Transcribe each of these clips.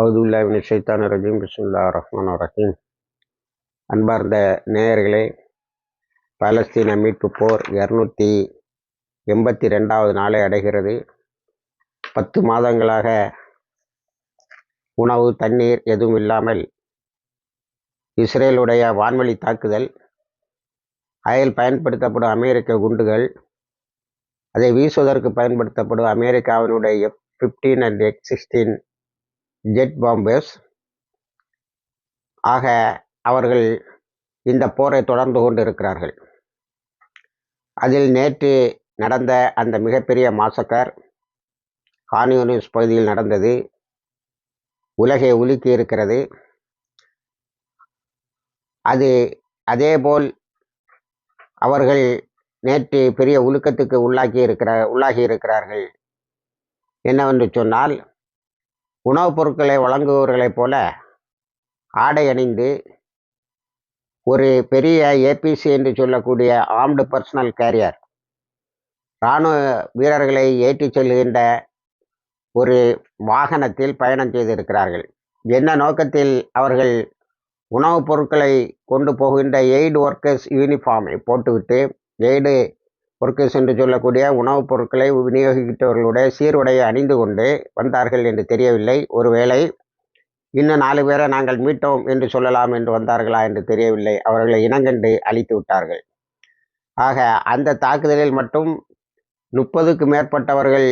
அவதுல்லாவின் ஷைத்தான் ரஜீம். பிஸ்மில்லா ரஹ்மான் ரஹீம். அன்பார்ந்த நேயர்களே பாலஸ்தீன மீட்பு போர் இரநூத்தி எண்பத்தி ரெண்டாவது நாளை அடைகிறது. பத்து மாதங்களாக உணவு தண்ணீர் எதுவும் இல்லாமல் இஸ்ரேலுடைய வான்வழி தாக்குதல் அயல் பயன்படுத்தப்படும் அமெரிக்க குண்டுகள் அதை வீசுவதற்கு பயன்படுத்தப்படும் அமெரிக்காவினுடைய F fifteen and X sixteen jet bombers ஆக அவர்கள் இந்த போரை தொடர்ந்து கொண்டு இருக்கிறார்கள் அதில் நேற்று நடந்த அந்த மிகப்பெரிய மாசக்கர் ஹானியூனிஸ் பகுதியில் நடந்தது. உலகை உலுக்கி இருக்கிறது. அது அதேபோல் அவர்கள் நேற்று பெரிய உலுக்கத்துக்கு உள்ளாக்கி இருக்கிற உள்ளாகி இருக்கிறார்கள். என்னவென்று சொன்னால் உணவுப் பொருட்களை வழங்குபவர்களைப் போல ஆடை அணிந்து ஒரு பெரிய ஏபிசி என்று சொல்லக்கூடிய ஆர்ம்டு பர்சனல் கேரியர் இராணுவ வீரர்களை ஏற்றிச் செல்கின்ற ஒரு வாகனத்தில் பயணம் செய்திருக்கிறார்கள். என்ன நோக்கத்தில் அவர்கள் உணவுப் பொருட்களை கொண்டு போகின்ற எய்டு ஒர்க்கர்ஸ் யூனிஃபார்மை போட்டுவிட்டு எய்டு ஒர்க்கர்ஸ் என்று சொல்லக்கூடிய உணவுப் பொருட்களை விநியோகித்தவர்களுடைய சீருடையை அணிந்து கொண்டு வந்தார்கள் என்று தெரியவில்லை. ஒருவேளை இன்னும் நாலு பேரை நாங்கள் மீட்டோம் என்று சொல்லலாம் என்று வந்தார்களா என்று தெரியவில்லை. அவர்களை இனங்கண்டு அழித்து விட்டார்கள். ஆக அந்த தாக்குதலில் மட்டும் முப்பதுக்கு மேற்பட்டவர்கள்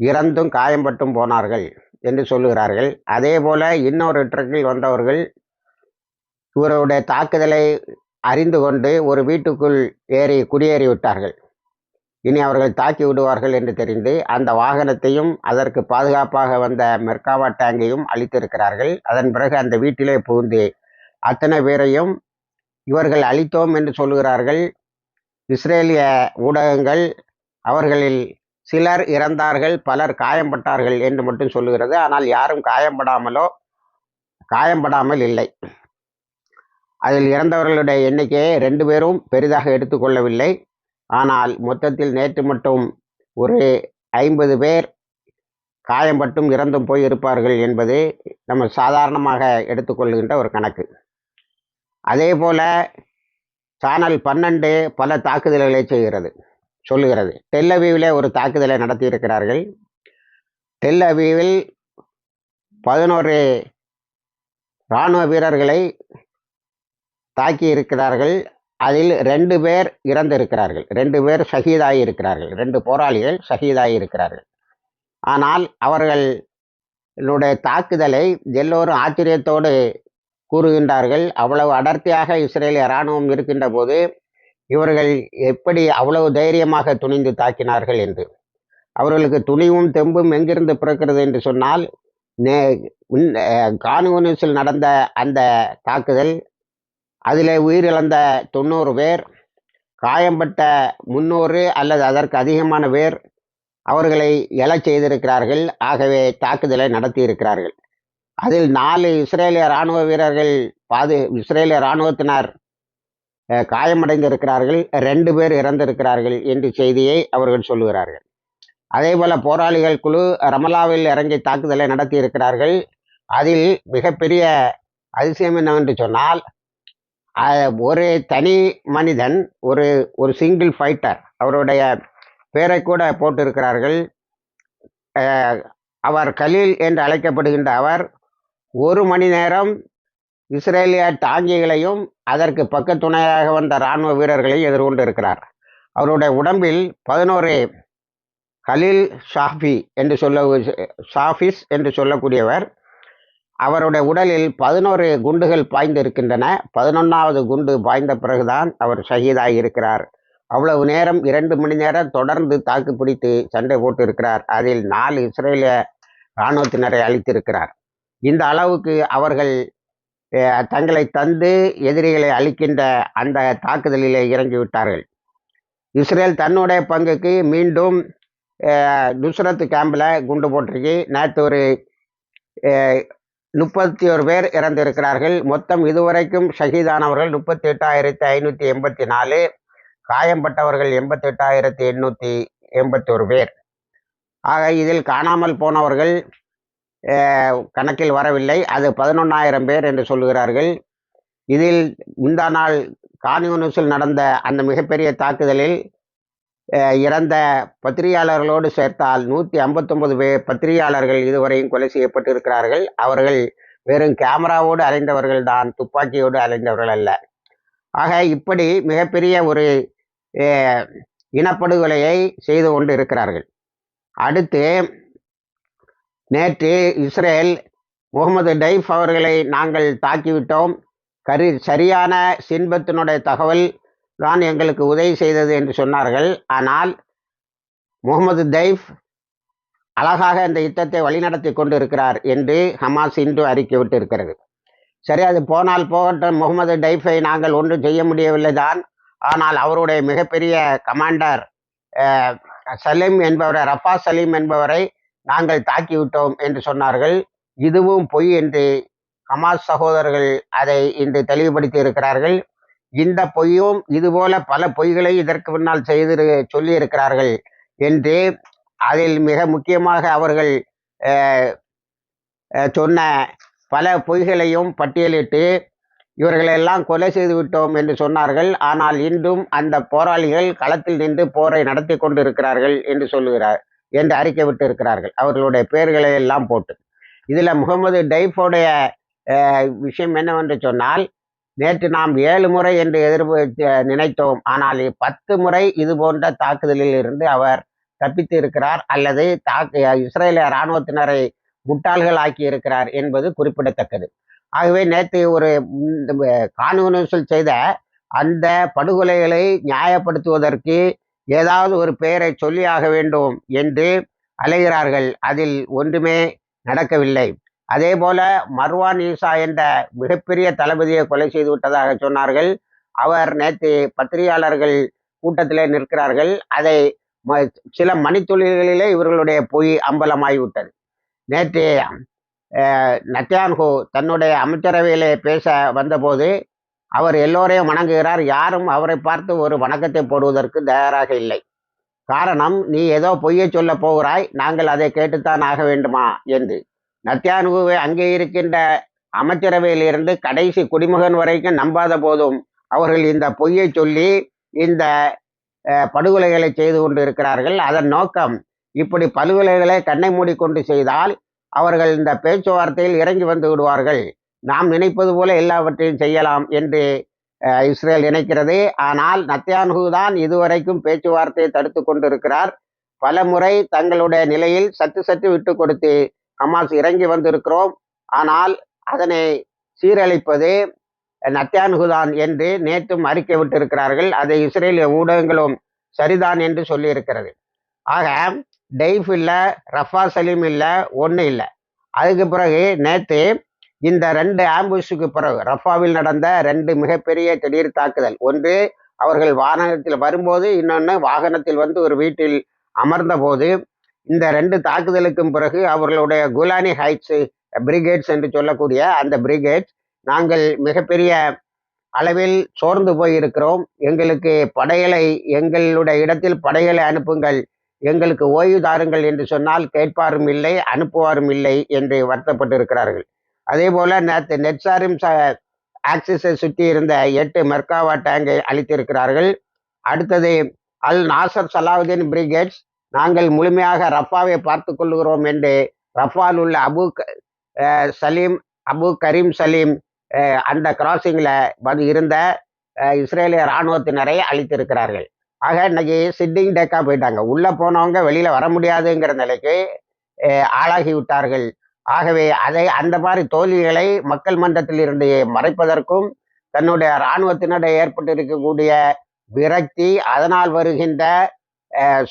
இறந்தும் காயம்பட்டும் போனார்கள் என்று சொல்லுகிறார்கள். அதே போல இன்னொரு ட்ரக்கில் வந்தவர்கள் இவருடைய தாக்குதலை அறிந்து கொண்டு ஒரு வீட்டுக்குள் ஏறி குடியேறி விட்டார்கள். இனி அவர்கள் தாக்கி விடுவார்கள் என்று தெரிந்து அந்த வாகனத்தையும் அதற்கு பாதுகாப்பாக வந்த மெர்காவா டேங்கையும் அழித்திருக்கிறார்கள். அதன் பிறகு அந்த வீட்டிலே புகுந்து அத்தனை பேரையும் இவர்கள் அழித்தோம் என்று சொல்லுகிறார்கள். இஸ்ரேலிய ஊடகங்கள் அவர்களில் சிலர் இறந்தார்கள் பலர் காயம்பட்டார்கள் என்று மட்டும் சொல்லுகிறது. ஆனால் யாரும் காயம்படாமலோ காயம்படாமல் இல்லை. அதில் இறந்தவர்களுடைய எண்ணிக்கையை ரெண்டு பேரும் பெரிதாக எடுத்துக்கொள்ளவில்லை ஆனால் மொத்தத்தில் நேற்று மட்டும் ஒரு ஐம்பது பேர் காயம்பட்டும் இறந்தும் போய் இருப்பார்கள் என்பது நம்ம சாதாரணமாக எடுத்துக்கொள்கின்ற ஒரு கணக்கு. அதே போல் சேனல் பன்னெண்டு பல தாக்குதல்களை செய்கிறது சொல்லுகிறது. டெல் ஒரு தாக்குதலை நடத்தியிருக்கிறார்கள். டெல் பதினோரு இராணுவ வீரர்களை தாக்கி இருக்கிறார்கள் அதில் ரெண்டு பேர் இறந்திருக்கிறார்கள். ரெண்டு பேர் ஷஹீதாகி இருக்கிறார்கள் ரெண்டு போராளிகள் ஷஹீதாகி இருக்கிறார்கள் ஆனால் அவர்களுடைய தாக்குதலை எல்லோரும் ஆச்சரியத்தோடு கூறுகின்றார்கள். அவ்வளவு அடர்த்தியாக இஸ்ரேலிய இராணுவம் இருக்கின்ற போது இவர்கள் எப்படி அவ்வளவு தைரியமாக துணிந்து தாக்கினார்கள் என்று. அவர்களுக்கு துணிவும் தெம்பும் எங்கிருந்து பிறக்கிறது என்று சொன்னால் நே நடந்த அந்த தாக்குதல் அதில் உயிரிழந்த தொண்ணூறு பேர் காயம்பட்ட முன்னூறு அல்லது அதற்கு அதிகமான பேர் அவர்களை எழச் செய்திருக்கிறார்கள். ஆகவே தாக்குதலை நடத்தியிருக்கிறார்கள். அதில் நாலு இஸ்ரேலிய இராணுவ வீரர்கள் பாது இஸ்ரேலிய இராணுவத்தினர் காயமடைந்திருக்கிறார்கள். ரெண்டு பேர் இறந்திருக்கிறார்கள் என்று செய்தியை அவர்கள் சொல்லுகிறார்கள். அதே போல போராளிகள் குழு ரமலாவில் இறங்கி தாக்குதலை நடத்தியிருக்கிறார்கள். அதில் மிகப்பெரிய அதிசயம் என்னவென்று சொன்னால் ஒரு தனி மனிதன் ஒரு ஒரு சிங்கிள் ஃபைட்டர் அவருடைய பேரை கூட போட்டிருக்கிறார்கள். அவர் கலீல் என்று அழைக்கப்படுகின்ற அவர் ஒரு மணி நேரம் இஸ்ரேலிய டாங்கிகளையும் அதற்கு பக்கத்துணையாக வந்த இராணுவ வீரர்களையும் எதிர்கொண்டு இருக்கிறார் அவருடைய உடம்பில் பதினோரு கலீல் ஷாஃபி என்று சொல்ல ஷாஃபிஸ் என்று சொல்லக்கூடியவர். அவருடைய உடலில் பதினோரு குண்டுகள் பாய்ந்து இருக்கின்றன பதினொன்றாவது குண்டு பாய்ந்த பிறகுதான் அவர் ஷஹீதாகி இருக்கிறார் அவ்வளவு நேரம் இரண்டு மணி நேரம் தொடர்ந்து தாக்கு பிடித்து சண்டை போட்டு இருக்கிறார் அதில் நாலு இஸ்ரேலிய இராணுவத்தினரை அழித்திருக்கிறார். இந்த அளவுக்கு அவர்கள் தங்களை தந்து எதிரிகளை அழிக்கின்ற அந்த தாக்குதலிலே இறங்கிவிட்டார்கள். இஸ்ரேல் தன்னுடைய பங்குக்கு மீண்டும் நுஸ்ரத் கேம்பில் குண்டு போட்டிருக்கு நேற்று ஒரு முப்பத்தி ஒரு பேர் இறந்திருக்கிறார்கள். மொத்தம் இதுவரைக்கும் ஷஹீதானவர்கள் முப்பத்தி எட்டாயிரத்தி ஐநூற்றி எண்பத்தி நாலு காயம்பட்டவர்கள் எண்பத்தி எட்டாயிரத்தி எண்ணூற்றி எண்பத்தி ஒரு பேர். ஆக இதில் காணாமல் போனவர்கள் கணக்கில் வரவில்லை. அது பதினொன்னாயிரம் பேர் என்று சொல்கிறார்கள். இதில் முந்தா நாள் கான்யூனிஸில் நடந்த அந்த மிகப்பெரிய தாக்குதலில் இறந்த பத்திரிகையாளர்களோடு சேர்த்தால் நூற்றி ஐம்பத்தொம்பது பேர் பத்திரிகையாளர்கள் இதுவரையும் கொலை செய்யப்பட்டிருக்கிறார்கள். அவர்கள் வெறும் கேமராவோடு அலைந்தவர்கள் தான் துப்பாக்கியோடு அலைந்தவர்கள் அல்ல. ஆக இப்படி மிகப்பெரிய ஒரு இனப்படுகொலையை செய்து கொண்டு இருக்கிறார்கள். அடுத்து நேற்று இஸ்ரேல் முகமது டைஃப் அவர்களை நாங்கள் தாக்கிவிட்டோம். கரு சரியான சின்பத்தினுடைய தகவல் தான் எங்களுக்கு உதவி செய்தது என்று சொன்னார்கள். ஆனால் முகமது தைஃப் அழகாக இந்த யுத்தத்தை வழிநடத்தி கொண்டிருக்கிறார் என்று ஹமாஸ் இன்று அறிக்கை விட்டிருக்கிறது. சரி அது போனால் போகட்டும். முகமது டைஃபை நாங்கள் ஒன்றும் செய்ய முடியவில்லை தான். ஆனால் அவருடைய மிகப்பெரிய கமாண்டர் சலீம் என்பவரை ரஃபா சலீம் என்பவரை நாங்கள் தாக்கிவிட்டோம் என்று சொன்னார்கள். இதுவும் பொய் என்று ஹமாஸ் சகோதரர்கள் அதை இன்று தெளிவுபடுத்தி இருக்கிறார்கள். இந்த பொய்யும் இதுபோல பல பொய்களை இதற்கு முன்னால் செய்து சொல்லி இருக்கிறார்கள் என்று அதில் மிக முக்கியமாக அவர்கள் சொன்ன பல பொய்களையும் பட்டியலிட்டு இவர்களெல்லாம் கொலை செய்து விட்டோம் என்று சொன்னார்கள். ஆனால் இன்றும் அந்த போராளிகள் களத்தில் நின்று போரை நடத்தி கொண்டிருக்கிறார்கள் என்று சொல்லுகிறார் என்று அறிக்கை விட்டு இருக்கிறார்கள் அவர்களுடைய பெயர்களை எல்லாம் போட்டு. இதில் முகமது டைஃபோடைய விஷயம் என்னவென்று சொன்னால் நேற்று நாம் ஏழு முறை என்று எதிர்ப்பு நினைத்தோம். ஆனால் பத்து முறை இது போன்ற தாக்குதலில் இருந்து அவர் தப்பித்து இருக்கிறார் அல்லது தாக்கு இஸ்ரேலிய இராணுவத்தினரை முட்டாள்கள் ஆக்கி இருக்கிறார் என்பது குறிப்பிடத்தக்கது. ஆகவே நேற்று ஒரு கான்யூனிஸில் செய்த அந்த படுகொலைகளை நியாயப்படுத்துவதற்கு ஏதாவது ஒரு பெயரை சொல்லியாக வேண்டும் என்று அலைகிறார்கள். அதில் ஒன்றுமே நடக்கவில்லை. அதே போல மர்வான் ஈசா என்ற மிகப்பெரிய தளபதியை கொலை செய்து விட்டதாக சொன்னார்கள். அவர் நேற்று பத்திரிகையாளர்கள் கூட்டத்திலே நிற்கிறார்கள். அதை ம- சில மணித்துளிகளிலே இவர்களுடைய பொய் அம்பலமாகிவிட்டது நேற்று அஹ், தன்னுடைய அமைச்சரவையிலே பேச வந்தபோது அவர் எல்லோரையும் வணங்குகிறார். யாரும் அவரை பார்த்து ஒரு வணக்கத்தை போடுவதற்கு தயாராக இல்லை. காரணம் நீ ஏதோ பொய்யை சொல்ல போகிறாய். நாங்கள் அதை கேட்டுத்தான் ஆக வேண்டுமா? என்று. நத்தியானுகுவை அங்கே இருக்கின்ற அமைச்சரவையிலிருந்து கடைசி குடிமகன் வரைக்கும் நம்பாத போதும் அவர்கள் இந்த பொய்யை சொல்லி இந்த படுகொலைகளை செய்து கொண்டு இருக்கிறார்கள் அதன் நோக்கம் இப்படி படுகொலைகளை கண்ணை மூடிக்கொண்டு செய்தால் அவர்கள் இந்த பேச்சுவார்த்தையில் இறங்கி வந்து விடுவார்கள். நாம் நினைப்பது போல எல்லாவற்றையும் செய்யலாம் என்று இஸ்ரேல் நினைக்கிறது. ஆனால் நத்தியான்ஹூ தான் இதுவரைக்கும் பேச்சுவார்த்தையை தடுத்து கொண்டிருக்கிறார். பல முறை தங்களுடைய நிலையில் சற்று சற்று விட்டு கொடுத்து ஹமாஸ் இறங்கி வந்திருக்கிறோம். ஆனால் அதனை சீரழிப்பது நத்தியான்குதான் என்று நேற்றும் அறிக்கை விட்டிருக்கிறார்கள். அதை இஸ்ரேலிய ஊடகங்களும் சரிதான் என்று சொல்லியிருக்கிறது. ஆக டெய்ஃப் இல்லை ரஃபா சலீம் இல்லை ஒன்றும் இல்லை. அதுக்கு பிறகு நேற்று இந்த ரெண்டு ஆம்புஷுக்கு பிறகு ரஃபாவில் நடந்த ரெண்டு மிகப்பெரிய திடீர் தாக்குதல். ஒன்று அவர்கள் வாகனத்தில் வரும்போது இன்னொன்று வாகனத்தில் வந்து ஒரு வீட்டில் அமர்ந்த போது இந்த ரெண்டு தாக்குதலுக்கும் பிறகு அவர்களுடைய குலானி ஹைட்ஸ் பிரிகேட்ஸ் என்று சொல்லக்கூடிய அந்த பிரிகேட்ஸ் நாங்கள் மிகப்பெரிய அளவில் சோர்ந்து போயிருக்கிறோம். எங்களுக்கு படைகளை எங்களுடைய இடத்தில் படைகளை அனுப்புங்கள். எங்களுக்கு ஓய்வு தாருங்கள் என்று சொன்னால் கேட்பாரும் இல்லை அனுப்புவாரும் இல்லை என்று வருத்தப்பட்டிருக்கிறார்கள். அதே போல நேற்று நெட்சாரும் ஆக்சிஸை சுற்றி இருந்த எட்டு மெர்காவா டேங்கை அளித்திருக்கிறார்கள் அடுத்தது அல் நாசர் சலாவுதீன் பிரிகேட்ஸ் நாங்கள் முழுமையாக ரஃபாவை பார்த்து கொள்கிறோம் என்று ரஃபால் உள்ள அபு க- சலீம் அபு கரீம் சலீம் அந்த கிராசிங்கில் வந்து இருந்த இஸ்ரேலிய இராணுவத்தினரை அழித்திருக்கிறார்கள். ஆக இன்னைக்கு சிட்டிங் டேக்கா போயிட்டாங்க. உள்ளே போனவங்க வெளியில் வர முடியாதுங்கிற நிலைக்கு ஆளாகி விட்டார்கள். ஆகவே அதை அந்த மாதிரி தோல்விகளை மக்கள் மன்றத்தில் இருந்து மறைப்பதற்கும் தன்னுடைய இராணுவத்தினுடைய ஏற்பட்டு இருக்கக்கூடிய விரக்தி அதனால் வருகின்ற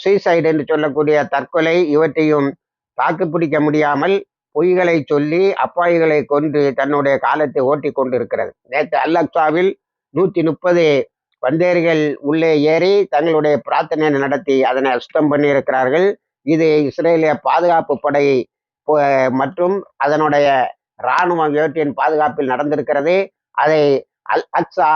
சூசைடு என்று சொல்லக்கூடிய தற்கொலை இவற்றையும் தாக்குப்பிடிக்க முடியாமல் பொய்களை சொல்லி அப்பாவிகளை கொன்று தன்னுடைய காலத்தை ஓட்டி கொண்டிருக்கிறது. நேற்று அல்லக்சாவில் நூற்றி முப்பது வந்தேர்கள் உள்ளே ஏறி தங்களுடைய பிரார்த்தனை நடத்தி அதனை அசுத்தம் பண்ணியிருக்கிறார்கள். இது இஸ்ரேலிய பாதுகாப்பு படை மற்றும் அதனுடைய இராணுவம் இவற்றின் பாதுகாப்பில் நடந்திருக்கிறது. அதை அல் அக்ஸா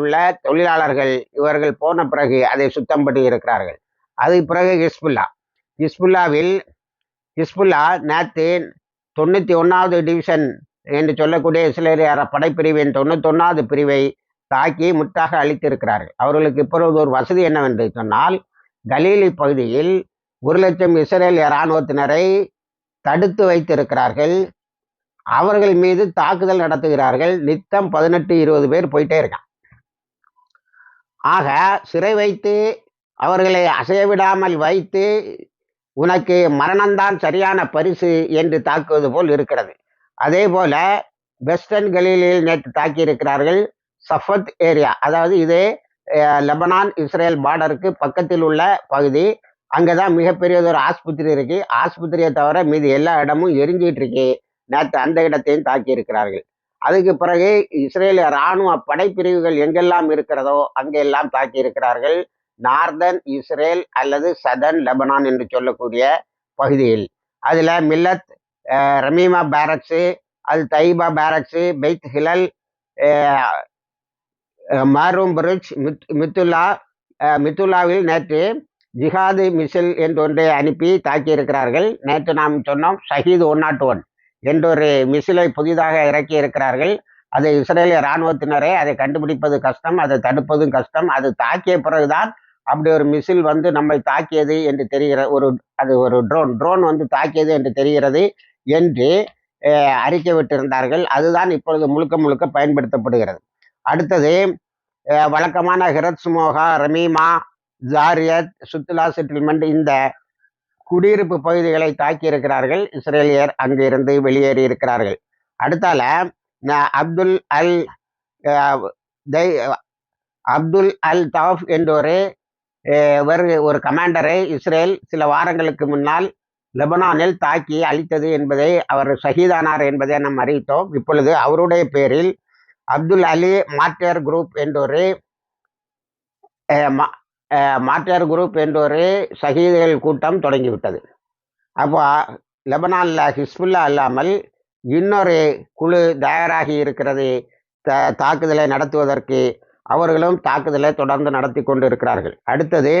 உள்ள தொழிலாளர்கள் இவர்கள் போன பிறகு அதை சுத்தம் பண்ணி இருக்கிறார்கள். அது பிறகு ஹிஸ்புல்லா. ஹிஸ்புல்லாவில் ஹிஸ்புல்லா நேற்று தொண்ணூற்றி ஒன்றாவது டிவிஷன் என்று சொல்லக்கூடிய இஸ்லேரியார படைப்பிரிவின் தொண்ணூத்தொன்னாவது பிரிவை தாக்கி முட்டாக அளித்திருக்கிறார்கள் அவர்களுக்கு இப்பொழுது ஒரு வசதி என்னவென்று சொன்னால் கலீலி பகுதியில் ஒரு லட்சம் இஸ்ரேலிய இராணுவத்தினரை தடுத்து வைத்திருக்கிறார்கள். அவர்கள் மீது தாக்குதல் நடத்துகிறார்கள். நித்தம் பதினெட்டு இருபது பேர் போயிட்டே இருக்கான் ஆக சிறை வைத்து அவர்களை அசைய விடாமல் வைத்து உனக்கு மரணம்தான் சரியான பரிசு என்று தாக்குவது போல் இருக்கிறது. அதே போல வெஸ்டர்ன் கலீலில் நேற்று தாக்கி இருக்கிறார்கள் சஃபத் ஏரியா. அதாவது இது லெபனான் இஸ்ரேல் பார்டருக்கு பக்கத்தில் உள்ள பகுதி. அங்கதான் தான் மிகப்பெரியதொரு ஆஸ்பத்திரி இருக்கு. ஆஸ்பத்திரியை தவிர மீது எல்லா இடமும் எரிஞ்சிட்டு இருக்கு. நேற்று அந்த இடத்தையும் தாக்கி இருக்கிறார்கள் அதுக்கு பிறகு இஸ்ரேலிய ராணுவ படைப்பிரிவுகள் எங்கெல்லாம் இருக்கிறதோ அங்கெல்லாம் தாக்கி இருக்கிறார்கள் நார்தன் இஸ்ரேல் அல்லது சதன் லெபனான் என்று சொல்லக்கூடிய பகுதியில். அதில் மில்லத் ரமீமா பேரக்ஸு அது தைபா பேரக்ஸு பெய்த் ஹிலல் அஹ், மாரூம் பிரிட்ஜ் மித் மித்துல்லா மித்துல்லாவில் நேற்று ஜிஹாது மிசில் என்று ஒன்றை அனுப்பி தாக்கியிருக்கிறார்கள். நேற்று நாம் சொன்னோம் ஷஹீத் ஒன் நாட் ஒன். என்றொரு மிசிலை புதிதாக இறக்கி இருக்கிறார்கள் அது இஸ்ரேலிய இராணுவத்தினரே அதை கண்டுபிடிப்பது கஷ்டம் அதை தடுப்பதும் கஷ்டம் அது தாக்கிய பிறகுதான் அப்படி ஒரு மிசில் வந்து நம்மை தாக்கியது என்று தெரிகிற ஒரு அது ஒரு ட்ரோன் ட்ரோன் வந்து தாக்கியது என்று தெரிகிறது என்று அறிக்கை விட்டிருந்தார்கள். அதுதான் இப்பொழுது முழுக்க முழுக்க பயன்படுத்தப்படுகிறது. அடுத்தது வழக்கமான ஹிரத் சுமோகா ரமீமா ஜாரியத் சுத்துலா செட்டில்மெண்ட் இந்த குடியிருப்பு பகுதிகளை தாக்கி இருக்கிறார்கள் இஸ்ரேலியர் அங்கிருந்து வெளியேறி இருக்கிறார்கள். அடுத்தால அப்துல் அல் தை- அப்துல் அல் தாஃப் என்றொரு ஒரு ஒரு கமாண்டரை இஸ்ரேல் சில வாரங்களுக்கு முன்னால் லெபனானில் தாக்கி அழித்தது என்பதை அவர் ஷஹீதானார் என்பதை நாம் அறிவித்தோம். இப்பொழுது அவருடைய பேரில் அப்துல் அலி மார்டியர் குரூப் என்றொரு அஹ், குரூப் என்ற ஒரு குரூப் என்றொரு கூட்டம் தொடங்கிவிட்டது. அப்போ லெபனானில் ஹிஸ்புல்லா இல்லாமல் இன்னொரு குழு தயாராகி இருக்கிறது த தாக்குதலை நடத்துவதற்கு அவர்களும் தாக்குதலை தொடர்ந்து நடத்தி கொண்டு இருக்கிறார்கள் அடுத்தது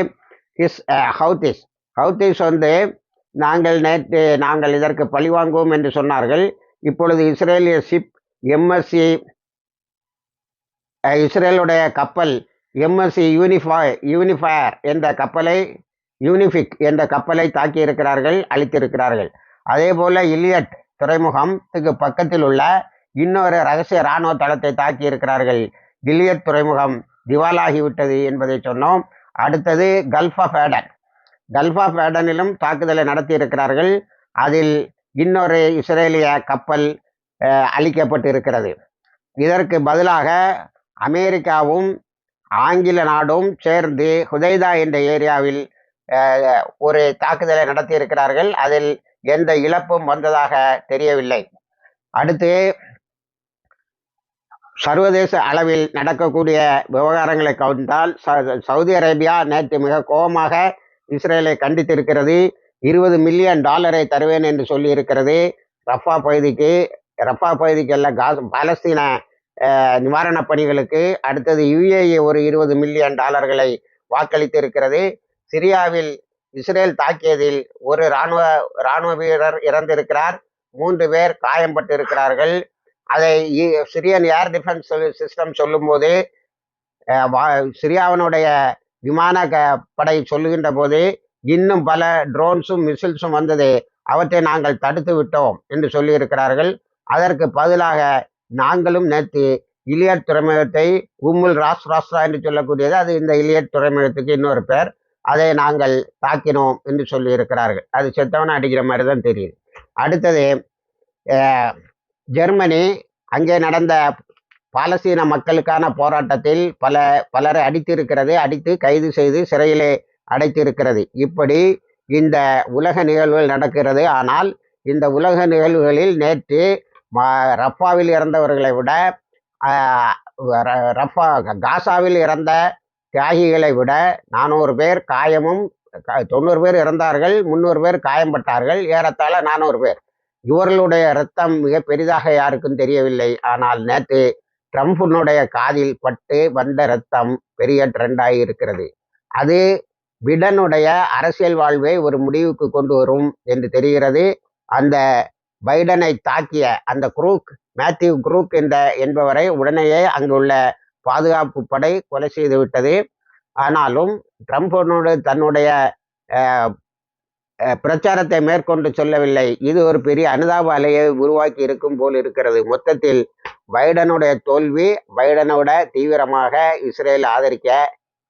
ஹிஸ் ஹவுதிஸ் ஹவுதிஸ் வந்து நாங்கள் நேற்று நாங்கள் இதற்கு பழிவாங்குவோம் என்று சொன்னார்கள். இப்பொழுது இஸ்ரேலிய ஷிப் எம்எஸ்சி இஸ்ரேலுடைய கப்பல் எம்எஸ்சி யூனிஃபை யூனிஃபயர் என்ற கப்பலை யூனிஃபிக் என்ற கப்பலை தாக்கி இருக்கிறார்கள் அழித்திருக்கிறார்கள். அதே போல இலியட் துறைமுகத்துக்கு பக்கத்தில் உள்ள இன்னொரு ரகசிய இராணுவ தளத்தை தாக்கி இருக்கிறார்கள் இலியட் துறைமுகம் திவாலாகிவிட்டது என்பதை சொன்னோம். அடுத்தது Gulf of Aden. Gulf of ஏடனிலும் தாக்குதலை நடத்தி இருக்கிறார்கள் அதில் இன்னொரு இஸ்ரேலிய கப்பல் அழிக்கப்பட்டு இருக்கிறது இதற்கு பதிலாக அமெரிக்காவும் ஆங்கில நாடும் சேர்ந்து ஹுதைதா என்ற ஏரியாவில் ஒரு தாக்குதலை நடத்தி இருக்கிறார்கள் அதில் எந்த இழப்பும் வந்ததாக தெரியவில்லை. அடுத்து சர்வதேச அளவில் நடக்கக்கூடிய விவகாரங்களை கவனித்தால் ச- சவுதி அரேபியா நேற்று மிக கோபமாக இஸ்ரேலை கண்டித்திருக்கிறது. இருபது மில்லியன் டாலரை தருவேன் என்று சொல்லி இருக்கிறது ரஃபா பகுதிக்கு ரஃபா பகுதிக்கு அல்ல காஸ் பாலஸ்தீன நிவாரணப் பணிகளுக்கு அடுத்தது யுஏஇ ஒரு இருபது மில்லியன் டாலர்களை வாக்களித்து இருக்கிறது சிரியாவில் இஸ்ரேல் தாக்கியதில் ஒரு இராணுவ இராணுவ வீரர் இறந்திருக்கிறார். மூன்று பேர் காயம்பட்டு இருக்கிறார்கள் அதை சிரியன் ஏர் டிஃபென்ஸ் சிஸ்டம் சொல்லும்போது வா- சிரியாவினுடைய விமான க படை சொல்லுகின்ற போது இன்னும் பல ட்ரோன்ஸும் மிசில்ஸும் வந்தது. அவற்றை நாங்கள் தடுத்து விட்டோம் என்று சொல்லியிருக்கிறார்கள். அதற்கு பதிலாக நாங்களும் நேற்று இலியட் துறைமுகத்தை உம்முல் ராஸ் ராஸ்ரா என்று சொல்லக்கூடியது அது இந்த இலியட் துறைமுகத்துக்கு இன்னொரு பேர் அதை நாங்கள் தாக்கினோம் என்று சொல்லியிருக்கிறார்கள் அது செத்தவனை அடிக்கிற மாதிரி தான் தெரியுது. அடுத்தது ஜெர்மனி அங்கே நடந்த பாலஸ்தீன மக்களுக்கான போராட்டத்தில் பல பலரை அடித்திருக்கிறது அடித்து கைது செய்து சிறையிலே அடைத்திருக்கிறது. இப்படி இந்த உலக நிகழ்வுகள் நடக்கிறது. ஆனால் இந்த உலக நிகழ்வுகளில் நேற்று ரஃபாவில் இறந்தவர்களை விட ர- ரஃபா காசாவில் இறந்த தியாகிகளை விட நானூறு பேர் காயமும் தொண்ணூறு பேர் இறந்தார்கள் முந்நூறு பேர் காயம்பட்டார்கள் ஏறத்தாழ நானூறு பேர். இவர்களுடைய ரத்தம் மிக பெரிதாக யாருக்கும் தெரியவில்லை. ஆனால் நேற்று ட்ரம்பினுடைய காதில் பட்டு வந்த ரத்தம் பெரிய ட்ரெண்டாகி இருக்கிறது. அது பிடனுடைய அரசியல் வாழ்வை ஒரு முடிவுக்கு கொண்டு வரும் என்று தெரிகிறது. அந்த பைடனை தாக்கிய அந்த குரூக் மேத்யூ குரூக் என்ற என்பவரை உடனேயே அங்குள்ள பாதுகாப்பு படை கொலை செய்து விட்டது. ஆனாலும் ட்ரம்ப் தன்னுடைய பிரச்சாரத்தை மேற்கொண்டு சொல்லவில்லை. இது ஒரு பெரிய அனுதாப அலையை உருவாக்கி இருக்கும் போல் இருக்கிறது. மொத்தத்தில் பைடனுடைய தோல்வி பைடனோட தீவிரமாக இஸ்ரேல் ஆதரிக்க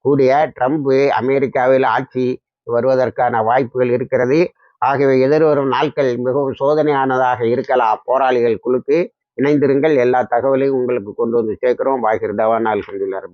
கூடிய ட்ரம்ப் அமெரிக்காவில் ஆட்சி வருவதற்கான வாய்ப்புகள் இருக்கிறது. ஆகவே எதிர்வரும் நாட்கள் மிகவும் சோதனையானதாக இருக்கலாம். போராளிகள் குழுக்கு இணைந்திருங்கள். எல்லா தகவலையும் உங்களுக்கு கொண்டு வந்து சேர்க்கிறோம். வாகிர் தவானால் கொண்டுள்ளார்